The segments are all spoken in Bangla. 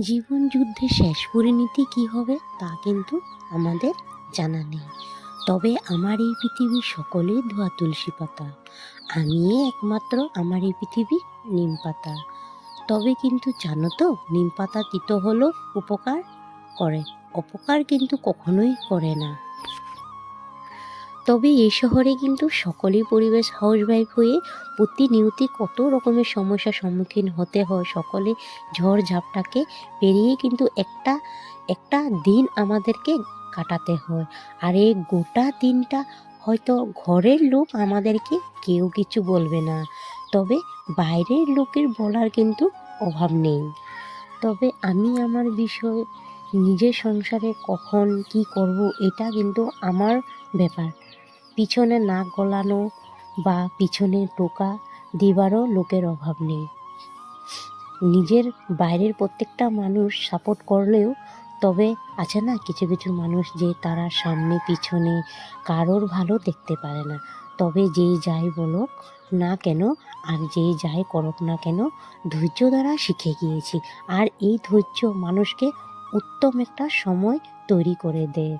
জীবন যুদ্ধে শেষ পরিণতি কী হবে তা কিন্তু আমাদের জানা নেই। তবে আমার এই পৃথিবীর সকলেই ধোয়া তুলসী পাতা। আমি একমাত্র আমার এই পৃথিবী নিম পাতা। তবে কিন্তু জানো তো, নিম পাতা তিত হলো উপকার করে। অপকার কিন্তু কখনোই করে না। তবে এই শহরে কিন্তু সকলেই পরিবেশ হাউসওয়াইফ হয়ে প্রতিনিয়তই কত রকমের সমস্যার সম্মুখীন হতে হয়। সকলে ঝড় ঝাপটাকে পেরিয়ে কিন্তু একটা একটা দিন আমাদেরকে কাটাতে হয়। আর এই গোটা দিনটা হয়তো ঘরের লোক আমাদেরকে কেউ কিছু বলবে না। তবে বাইরের লোকের বলার কিন্তু অভাব নেই। তবে আমি আমার বিষয়, নিজের সংসারে কখন কি করব এটা কিন্তু আমার ব্যাপার। পিছনে নাক গলানো বা পিছনে টোকা দিবারও লোকের অভাব নেই। নিজের বাইরের প্রত্যেকটা মানুষ সাপোর্ট করলেও তবে আছে না কিছু কিছু মানুষ যে তারা সামনে পিছনে কারোর ভালো দেখতে পারে না। তবে যেই যাই বলুক না কেন আর যেই যাই করুক না কেন ধৈর্য দ্বারা শিখে গিয়েছি। আর এই ধৈর্য মানুষকে উত্তম একটা সময় তৈরি করে দেয়।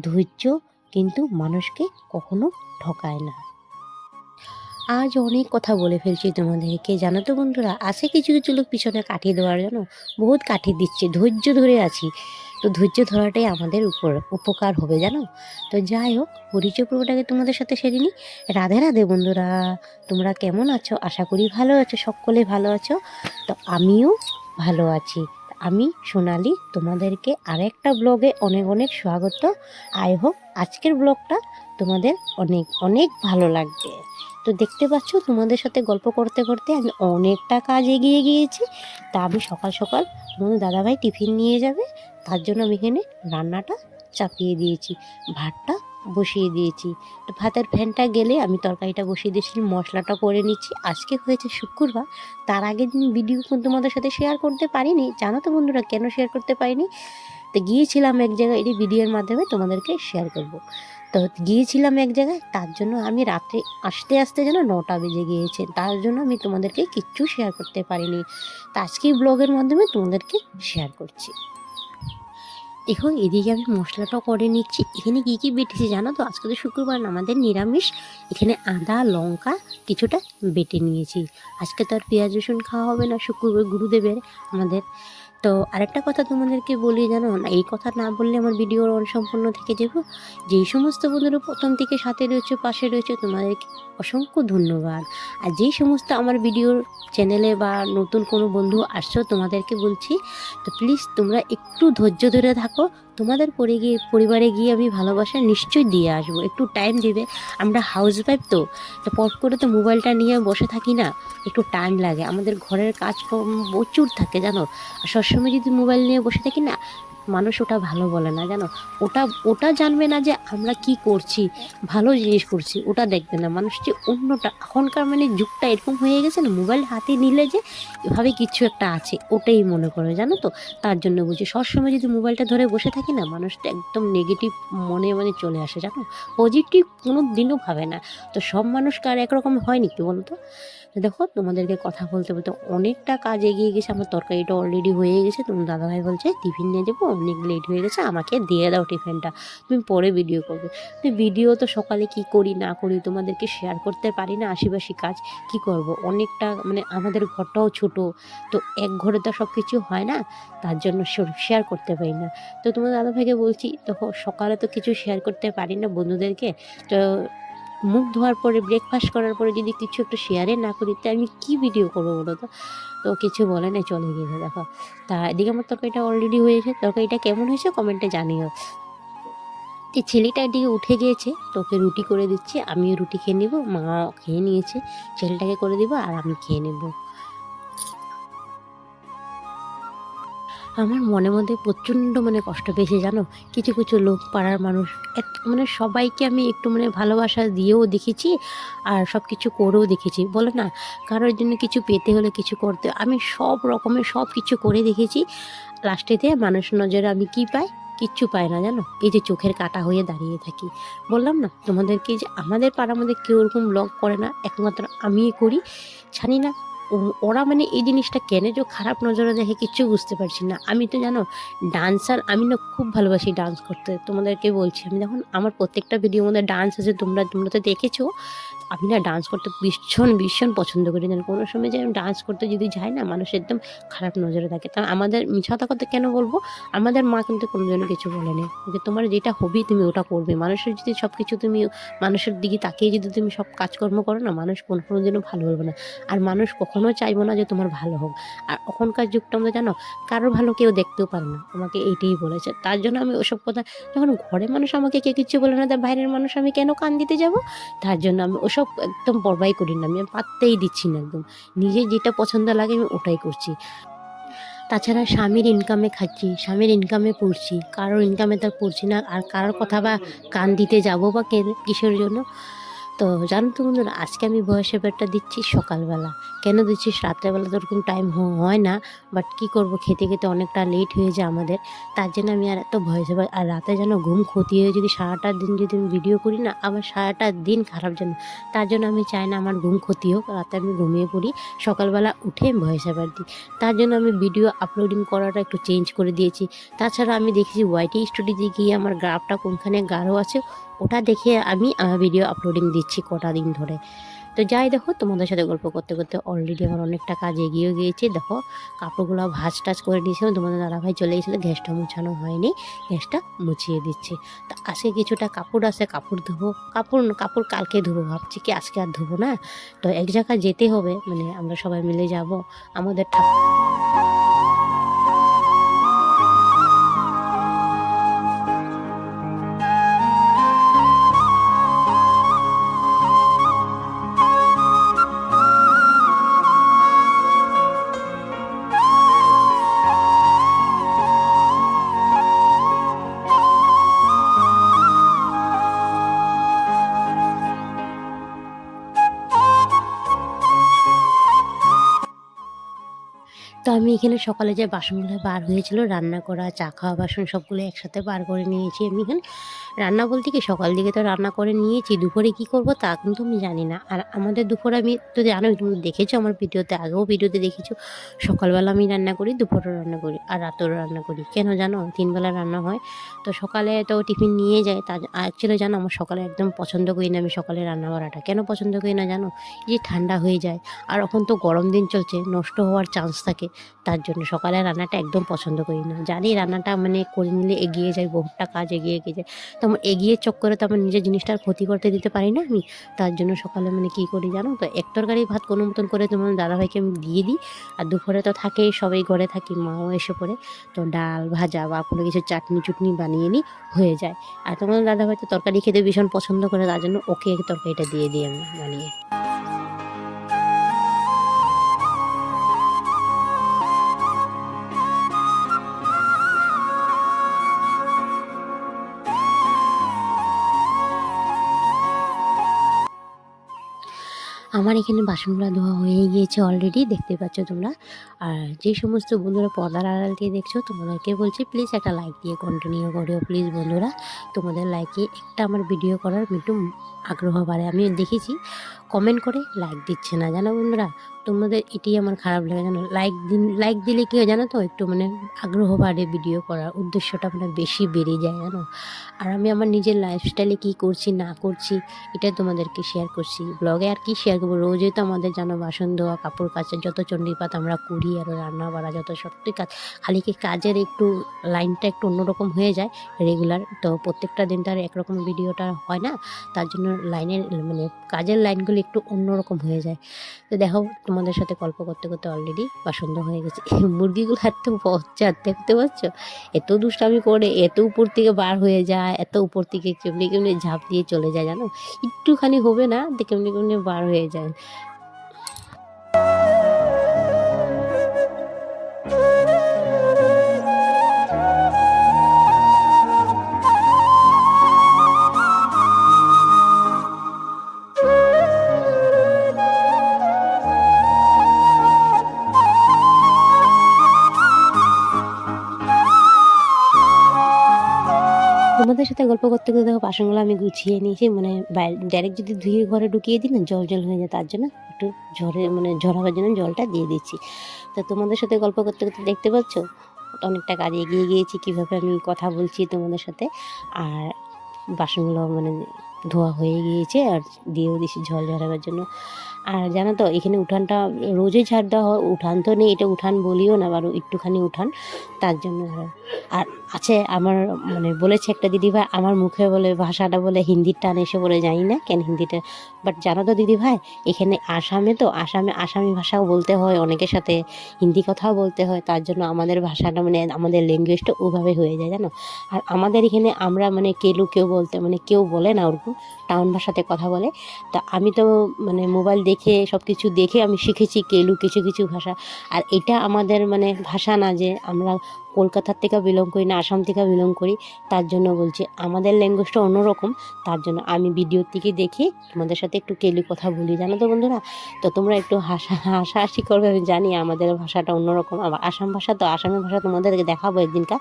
ধৈর্য কিন্তু মানুষকে কখনো ঠকায় না। আজ অনেক কথা বলে ফেলছি তোমাদেরকে। জানো তো বন্ধুরা, আছে কিছু কিছু লোক পিছনে কাঠিয়ে দেওয়ার জন্য বহুত কাঠিয়ে দিচ্ছে, ধৈর্য ধরে আছি। তো ধৈর্য ধরাটাই আমাদের উপর উপকার হবে, জানো? তো যাই হোক পরিচয় পর্বটাকে তোমাদের সাথে সেরে নিই রাধে রাধে বন্ধুরা, তোমরা কেমন আছো? আশা করি ভালো আছো, সকলে ভালো আছো। তো আমিও ভালো আছি। আমি সোনালি, তোমাদেরকে আরেকটা ব্লগে অনেক অনেক স্বাগত। আই হোপ আজকের ব্লগটা তোমাদের অনেক অনেক ভালো লাগবে। তো দেখতে পাচ্ছ, তোমাদের সাথে গল্প করতে করতে আমি অনেকটা কাজ এগিয়ে গিয়েছি। তা আমি সকাল সকাল তোমাদের দাদাভাই টিফিন নিয়ে যাবে, তার জন্য আমি এখানে রান্নাটা চাপিয়ে দিয়েছি। ভাতটা বসিয়ে দিয়েছি। তো ভাতের ফ্যানটা গেলে আমি তরকারিটা বসিয়ে দিয়েছি, মশলাটা করে নিচ্ছি। আজকে হয়েছে শুক্রবার, তার আগের দিন ভিডিও তোমাদের সাথে শেয়ার করতে পারিনি। জানো তো বন্ধুরা, কেন শেয়ার করতে পারিনি? তো গিয়েছিলাম এক জায়গায় এটি ভিডিওর মাধ্যমে তোমাদেরকে শেয়ার করব। তো গিয়েছিলাম এক জায়গায়, তার জন্য আমি রাত্রে আসতে আসতে যেন নটা বেজে গিয়েছে, তার জন্য আমি তোমাদেরকে কিচ্ছু শেয়ার করতে পারিনি। তো আজকেই ব্লগের মাধ্যমে তোমাদেরকে শেয়ার করছি। দেখো এদিকে আমি মশলাটাও করে নিচ্ছি। এখানে কী কী বেটেছি জানো তো? আজকে তো শুক্রবার, আমাদের নিরামিষ। এখানে আদা, লঙ্কা কিছুটা বেটে নিয়েছি। আজকে তো আর পেঁয়াজ, রসুন খাওয়া হবে না শুক্রবার গুরুদেবের। আমাদের তো আরেকটা কথা তোমাদেরকে বলি, জানো? না এই কথা না বললে আমার ভিডিও অসম্পূর্ণ থেকে যাব। যেই সমস্ত বন্ধুরা প্রথম থেকে সাথে রয়েছে, পাশে রয়েছে, তোমাদেরকে অসংখ্য ধন্যবাদ। আর যেই সমস্ত আমার ভিডিওর চ্যানেলে বা নতুন কোনো বন্ধু আসছো, তোমাদেরকে বলছি, তো প্লিজ তোমরা একটু ধৈর্য ধরে থাকো। তোমাদের পরে গিয়ে, পরিবারে গিয়ে আমি ভালোবাসা নিশ্চয়ই দিয়ে আসব। একটু টাইম দিবে। আমরা হাউস ওয়াইফ তো পট করে তো মোবাইলটা নিয়ে বসে থাকি না। একটু টাইম লাগে। আমাদের ঘরের কাজকর্ম প্রচুর থাকে, জানো? আর সবসময় যদি মোবাইল নিয়ে বসে থাকি না মানুষ ওটা ভালো বলে না, জানো? ওটা ওটা জানবে না যে আমরা কি করছি, ভালো জিনিস করছি, ওটা দেখবে না। মানুষ যে অন্যটা, এখনকার মানে যুগটা এরকম হয়ে গেছে না, মোবাইল হাতে নিলে যে এভাবে কিছু একটা আছে, ওটাই মনে করে, জানো তো? তার জন্য বুঝি সবসময় যদি মোবাইলটা ধরে বসে থাকি না মানুষটা একদম নেগেটিভ মনে মনে চলে আসে, জানো? পজিটিভ কোনো দিনও ভাবে না। তো সব মানুষ কার একরকম হয়নি কি বলো তো তো দেখো, তোমাদেরকে কথা বলতে বলতে অনেকটা কাজ এগিয়ে গেছে। আমার তরকারিটা অলরেডি হয়ে গেছে। তোমার দাদাভাই বলছে, টিফিন নিয়ে যাব, অনেক লেট হয়ে গেছে, আমাকে দিয়ে দাও টিফিনটা। তুমি পরে ভিডিও করবে। তো ভিডিও তো সকালে কি করি, না করি তোমাদেরকে শেয়ার করতে পারি না, আশিপাশি কাজ কি করব? অনেকটা মানে আমাদের ঘরটাও ছোট, তো এক ঘরে তো সব কিছু হয় না, তার জন্য শেয়ার করতে পারি না। তো তোমার দাদাভাইকে বলছি, দেখো, সকালে তো কিছু শেয়ার করতে পারি না বন্ধুদেরকে। তো মুখ ধোয়ার পরে ব্রেকফাস্ট করার পরে যদি কিছু একটু শেয়ারে না করি তাই আমি কী ভিডিও করব বলো তো? তো কিছু বলে না, চলে গিয়েছে, দেখো। তা এদিকে আমার তরকারিটা অলরেডি হয়েছে। তরকারিটা কেমন হয়েছে কমেন্টে জানিও। যে ছেলেটা এদিকে উঠে গিয়েছে, তোকে রুটি করে দিচ্ছি, আমিও রুটি খেয়ে নেব মা খেয়ে নিয়েছে, ছেলেটাকে করে দিব, আর আমি খেয়ে নেব। আমার মনে মধ্যে প্রচণ্ড মানে কষ্ট পেয়েছে জানো? কিছু কিছু লোক, পাড়ার মানুষ এক- মানে সবাইকে আমি একটু মানে ভালোবাসা দিয়েও দেখেছি আর সব কিছু করেও দেখেছি। বলো না? কারোর জন্য কিছু পেতে হলে কিছু করতে, আমি সব রকমের সব কিছু করে দেখেছি। লাস্টেতে মানুষ নজরে আমি কি পাই? কিচ্ছু পাই না, জানো? এই যে চোখের কাটা হয়ে দাঁড়িয়ে থাকি। বললাম না, তোমাদেরকে যে আমাদের পাড়ার মধ্যে কেউ ওরকম ব্লগ করে না, একমাত্র আমিই করি। জানি না ওরা মানে এই জিনিসটা কেন যে খারাপ নজরে দেখে কিচ্ছু বুঝতে পারছি না। আমি তো জানো, ডান্সার, আমি না খুব ভালোবাসি ডান্স করতে। তোমাদেরকে বলছি, আমি যখন আমার প্রত্যেকটা ভিডিওর মধ্যে ডান্স আছে, তোমরা তোমরা তো দেখেছ আমি না ডান্স করতে ভীষণ ভীষণ পছন্দ করি জানো কোনো সময় যে ডান্স করতে যদি যাই না, মানুষ একদম খারাপ নজরে থাকে। তা আমাদের মিছাতা কথা কেন বলব? আমাদের মা কিন্তু কোনো কোনোদিনও কিছু বলে বলেনি। যে তোমার যেটা হবি তুমি ওটা করবে। মানুষের যদি সব কিছু তুমি মানুষের দিকে তাকিয়ে যদি তুমি সব কাজকর্ম করো না, মানুষ কোনো কোনো দিনও ভালো বলবে না। আর মানুষ কখনো চাইব না যে তোমার ভালো হোক। আর এখনকার যুগটা আমরা জানো, কারোর ভালো কেউ দেখতেও পারে না। আমাকে এইটাই বলেছে। তার জন্য আমি ওসব কথা যখন ঘরে মানুষ আমাকে কে কিছু বলে না, তার বাইরের মানুষ আমি কেন কান দিতে যাব? তার জন্য আমি ওসব একদম পরবাই করি না, আমি পাত্তেই দিচ্ছি না একদম। নিজে যেটা পছন্দ লাগে আমি ওটাই করছি। তাছাড়া স্বামীর ইনকামে খাচ্ছি, স্বামীর ইনকামে পড়ছি, কারোর ইনকামে তার পড়ছি না, আর কারোর কথা বা কান দিতে যাব বা কিসের জন্য? তো জানো তো বন্ধুরা, আজকে আমি ভয়েস পেপারটা দিচ্ছি সকালবেলা। কেন দিচ্ছি? রাত্রেবেলা তো ওরকম টাইম হয় না বাট কি করব? খেতে খেতে অনেকটা লেট হয়ে যায় আমাদের। তার জন্য আমি আর এত ভয়েস পেপার আর রাতে যেন ঘুম ক্ষতি হয়ে যদি সারাটা দিন যদি আমি ভিডিও করি না, আমার সারাটা দিন খারাপ যেন। তার জন্য আমি চাই না আমার ঘুম ক্ষতি হোক, রাতে আমি ঘুমিয়ে পড়ি, সকালবেলা উঠে ভয়েস পেপার দিই। তার জন্য আমি ভিডিও আপলোডিং করাটা একটু চেঞ্জ করে দিয়েছি। তাছাড়া আমি দেখেছি ওয়াইটি স্টুডিওতে গিয়ে আমার গ্রাফটা কোনখানে গাঢ় আছে ওটা দেখে আমি ভিডিও আপলোডিং দিচ্ছি কটা দিন ধরে। তো যাই দেখো, তোমাদের সাথে গল্প করতে করতে অলরেডি আমার অনেকটা কাজ এগিয়ে গিয়েছে। দেখো, কাপড়গুলো ভাজ টাজ করে দিয়েছিলাম তোমাদের দাদাভাই চলে গেছিল, গ্যাসটা মুছানো হয়নি, গ্যাসটা মুছিয়ে দিচ্ছি। তো আজকে কিছুটা কাপড় আছে, কাপড় ধোবো, কাপড় কাপড় কালকে ধোবো ভাবছি, কি আজকে আর ধোবো না? তো এক জায়গায় যেতে হবে মানে আমরা সবাই মিলে যাব, আমাদের ঠাকুর তো আমি এখানে সকালে যে বাসনগুলো বার হয়েছিল, রান্না করা, চা খাওয়া, বাসন সবগুলো একসাথে বার করে নিয়েছি আমি এখানে। রান্না বলতে কি সকাল দিকে তো রান্না করে নিয়েছি, দুপুরে কি করব তা কিন্তু আমি জানি না। আর আমাদের দুপুরে আমি তো জানোই, তুমি দেখেছ আমার ভিডিওতে, আগেও ভিডিওতে দেখেছ, সকালবেলা আমি রান্না করি, দুপুরেও রান্না করি আর রাতেও রান্না করি। কেন জানো? তিনবেলা রান্না হয়। তো সকালে তো টিফিন নিয়ে যায়, তা অ্যাকচুয়ালি জানো আমার সকালে একদম পছন্দ করি না আমি সকালে রান্না করাটা। কেন পছন্দ করি না জানো? এই যে ঠান্ডা হয়ে যায় আর এখন তো গরম দিন চলছে, নষ্ট হওয়ার চান্স থাকে, তার জন্য সকালে রান্নাটা একদম পছন্দ করি না। জানি রান্নাটা মানে করে নিলে এগিয়ে যায় বহুতটা কাজ এগিয়ে এগিয়ে যায়। তো আমার এগিয়ে চক্করে তো আমার নিজের জিনিসটার ক্ষতি করতে দিতে পারি না আমি? তার জন্য সকালে মানে কি করি জানো? তো এক তরকারি ভাত কোনো মতন করে তোমার দাদাভাইকে আমি দিয়ে দিই। আর দুপুরে তো থাকে, সবাই ঘরে থাকি, মাও এসে পড়ে। তো ডাল, ভাজা বা কোনো কিছু চাটনি চুটনি বানিয়ে নিই, হয়ে যায়। আর তোমার দাদাভাই তো তরকারি খেতে ভীষণ পছন্দ করে, তার জন্য ওকে তরকারিটা দিয়ে দিই আমি বানিয়ে। আমার এখানে বাসনগুলো ধোয়া হয়ে গিয়েছে অলরেডি দেখতে পাচ্ছ তোমরা। আর যে সমস্ত বন্ধুরা পদার আড়াল দিয়ে দেখছ, তোমাদেরকে বলছি প্লিজ একটা লাইক দিয়ে কন্টিনিউ করো প্লিজ বন্ধুরা। তোমাদের লাইকে একটা আমার ভিডিও করার একটু আগ্রহ বাড়ে। আমি দেখেছি কমেন্ট করে লাইক দিচ্ছে না। জানো বন্ধুরা? তোমাদের এটাই আমার খারাপ লাগে জানো? লাইক দিন লাইক দিলে কি হয় জানো তো? একটু মানে আগ্রহ বাড়ে ভিডিও করার। উদ্দেশ্যটা মানে বেশি বেড়ে যায় জানো? আর আমি আমার নিজের লাইফস্টাইলে কী করছি, না করছি এটা তোমাদেরকে শেয়ার করছি। ব্লগে আর কি শেয়ার করব? রোজই তো আমাদের জানো বাসন ধোয়া, কাপড় কাচা, যত চণ্ডীপাত আমরা করি, আর রান্না বাড়া, যত সত্যি কাজ, খালি কি কাজের একটু লাইনটা একটু অন্যরকম হয়ে যায় রেগুলার তো প্রত্যেকটা দিন তো আর একরকম ভিডিওটা হয় না? তার জন্য লাইনের মানে কাজের লাইনগুলো একটু অন্যরকম হয়ে যায়। তো দেখো তোমাদের সাথে গল্প করতে করতে অলরেডি পছন্দ হয়ে গেছে। মুরগিগুলো এত বচ্চা দেখতে পাচ্ছ? এত দুষ্টামি করে, এত উপর থেকে বার হয়ে যায়, এত উপর থেকে কেমনি কেমনি ঝাঁপ দিয়ে চলে যায় জানো? একটুখানি হবে না কেমনি কেমনি বার হয়ে যায়। তোমাদের সাথে গল্প করতে করতে দেখো বাসনগুলো আমি গুছিয়ে নিয়েছি মানে ডাইরেক্ট যদি ধুয়ে ঘরে ঢুকিয়ে দিই না, জল জল হয়ে যায়, তার জন্য একটু ঝরে মানে ঝরাবার জন্য জলটা দিয়ে দিচ্ছি তো তোমাদের সাথে গল্প করতে করতে দেখতে পাচ্ছ? অনেকটা কাজ এগিয়ে গিয়েছি, কীভাবে আমি কথা বলছি তোমাদের সাথে। আর বাসনগুলো মানে ধোয়া হয়ে গিয়েছে, আর দিয়েও দিছি জল ঝরাবার জন্য। আর জানো তো, এখানে উঠানটা রোজই ঝাড় দেওয়া হয়, উঠান তো নেই, এটা উঠান বলিও না বারো একটুখানি উঠান, তার জন্য আর- আর আছে আমার মানে বলেছে একটা দিদিভাই আমার মুখে বলে, ভাষাটা বলে হিন্দির টান এসে বলে জানি না কেন হিন্দিটা বাট জানো তো দিদিভাই এখানে আসামে তো, আসামে, আসামি ভাষাও বলতে হয়, অনেকের সাথে হিন্দি কথাও বলতে হয়, তার জন্য আমাদের ভাষাটা মানে আমাদের ল্যাঙ্গুয়েজটা ওভাবে হয়ে যায়, জানো? আর আমাদের এখানে আমরা মানে কেলু কেউ বলতে মানে কেউ বলে না ওরকম টাউন ভাষাতে কথা বলে। তা আমি তো মানে মোবাইল দেখে সব কিছু দেখে আমি শিখেছি কেলু কিছু কিছু ভাষা। আর এটা আমাদের মানে ভাষা না যে আমরা কলকাতার থেকে বিলং করি না, আসাম থেকে বিলং করি, তার জন্য বলছি, আমাদের ল্যাঙ্গুয়েজটা অন্যরকম, তার জন্য আমি ভিডিওর থেকে দেখি তোমাদের সাথে একটু কেলি কথা বলি, জানো তো বন্ধুরা? তো তোমরা একটু হাসা, হাসাহাসি করবে, আমি জানি আমাদের ভাষাটা অন্যরকম, আবার আসাম ভাষা তো আসামি ভাষা তোমাদেরকে দেখাবো একদিনকা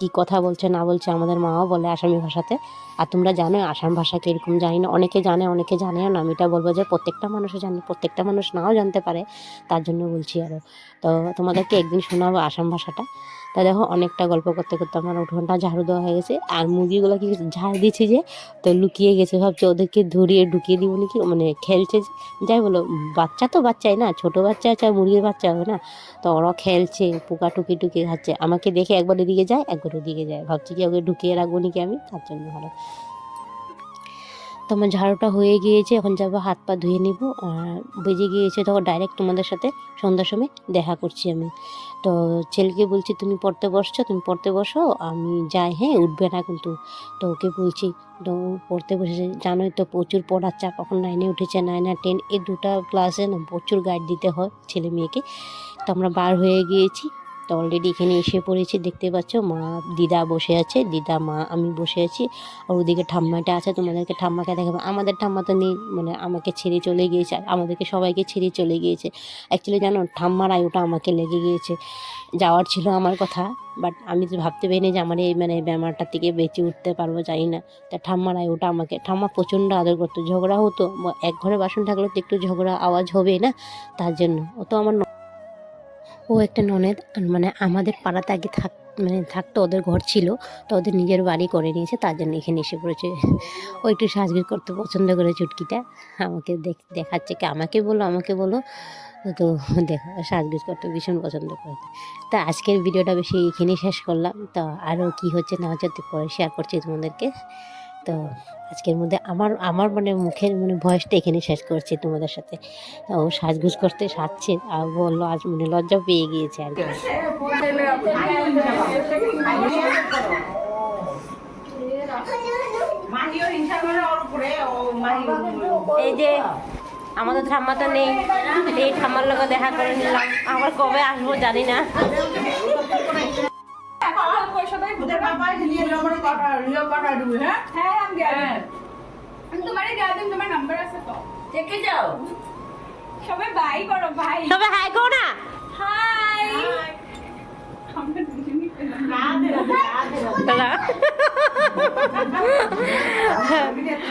কী কথা বলছে, না বলছে, আমাদের মাও বলে আসামি ভাষাতে, আর তোমরা জানো আসাম ভাষা কীরকম, জানি না, অনেকে জানে, অনেকে জানেও না, আমি এটা বলব যে প্রত্যেকটা মানুষও জানে, প্রত্যেকটা মানুষ নাও জানতে পারে, তার জন্য বলছি আরও তো তোমাদেরকে একদিন শোনাবো আসাম ভাষাটা তা দেখো, অনেকটা গল্প করতে করতে আমার উঠোনটা ঝাড়ু দেওয়া হয়ে গেছে। আর মুরগিগুলো কি ঝাড় দিয়েছি যে, তো লুকিয়ে গেছে, ভাবছে ওদেরকে ধরিয়ে ঢুকিয়ে দিব নাকি? মানে খেলছে যাই বলো, বাচ্চা তো বাচ্চাই না, ছোটো বাচ্চা আছে মুরগির বাচ্চা হবে না। তো ওরা খেলছে, পোকা টুকি টুকি খাচ্ছে। আমাকে দেখে একবার এদিকে যায়, একবার ওদিকে যায়। ভাবছি কি ওকে ঢুকিয়ে রাখব নাকি আমি? তার জন্য ভালো। তো আমার ঝাড়ুটা হয়ে গিয়েছে, এখন যাব হাত পা ধুয়ে নিব। আর বেজে গিয়েছে তখন ডাইরেক্ট তোমাদের সাথে সন্ধ্যার সময় দেখা করছি আমি। তো ছেলেকে বলছি, তুমি পড়তে বসছো, তুমি পড়তে বসো, আমি যাই হ্যাঁ উঠবে না কিন্তু। তো ওকে বলছি, তো পড়তে বসেছে, জানোই তো প্রচুর পড়ার চাপ কখন নাইনে উঠেছে নাইন আর টেন এই দুটা ক্লাসে না প্রচুর গাইড দিতে হয় ছেলে মেয়েকে। তো আমরা বার হয়ে গিয়েছি তো অলরেডি এখানে এসে পড়েছি, দেখতে পাচ্ছ মা, দিদা বসে আছে, দিদা, মা, আমি বসে আছি। আর ওদিকে ঠাম্মাটা আছে, তোমাদেরকে ঠাম্মাকে দেখাবো। আমাদের ঠাম্মা তো নেই মানে আমাকে ছেড়ে চলে গিয়েছে আমাদেরকে সবাইকে ছেড়ে চলে গিয়েছে। অ্যাকচুয়ালি জানো, ঠাম্মার আয়ুটা আমাকে লেগে গিয়েছে, যাওয়ার ছিল আমার কথা বাট আমি তো ভাবতে পারিনি যে আমার এই মানে ব্যামারটার থেকে বেঁচে উঠতে পারব, জানি না। তা ঠাম্মার আয়ুটা আমাকে, ঠাম্মা প্রচণ্ড আদর করতো, ঝগড়া হতো এক ঘরে বাসন থাকলে তো একটু ঝগড়া আওয়াজ হবে না, তার জন্য। ও তো আমার ও একটা ননদ মানে আমাদের পাড়াতে আগে থাক মানে থাকতো, ওদের ঘর ছিল, তো ওদের নিজের বাড়ি করে নিয়েছে, তার জন্য এখানে এসে পড়েছে। ও একটু সাজগির করতে পছন্দ করে চুটকিটা। আমাকে দেখ, দেখাচ্ছে কি? আমাকে বলো আমাকে বলো। তো দেখো, সাজগোজ করতে ভীষণ পছন্দ করে। তা আজকের ভিডিওটা বেশি এখানেই শেষ করলাম। তো আরও কি হচ্ছে না হচ্ছে পরে শেয়ার করছি তোমাদেরকে। তো আজকের মধ্যে আমার আমার মানে মুখের মানে ভয়েসটা এখানে শেষ করছি তোমাদের সাথে। ও সাজগুজ করতে সাজছে, আর বলল আজ মানে লজ্জা পেয়ে গিয়েছে আর এই যে আমাদের ঠাম্মা তো নেই, এই ঠাম্মার লোক দেখা করে নিলাম। আবার কবে আসব জানি না। নিয়ে দিবি হ্যাঁ হ্যাঁ। আমি আমি তোমারে নাম্বার আছে তো দেখে যাও। সবাই বাই করো বাই তবে হাই করো না? হাই দাদা।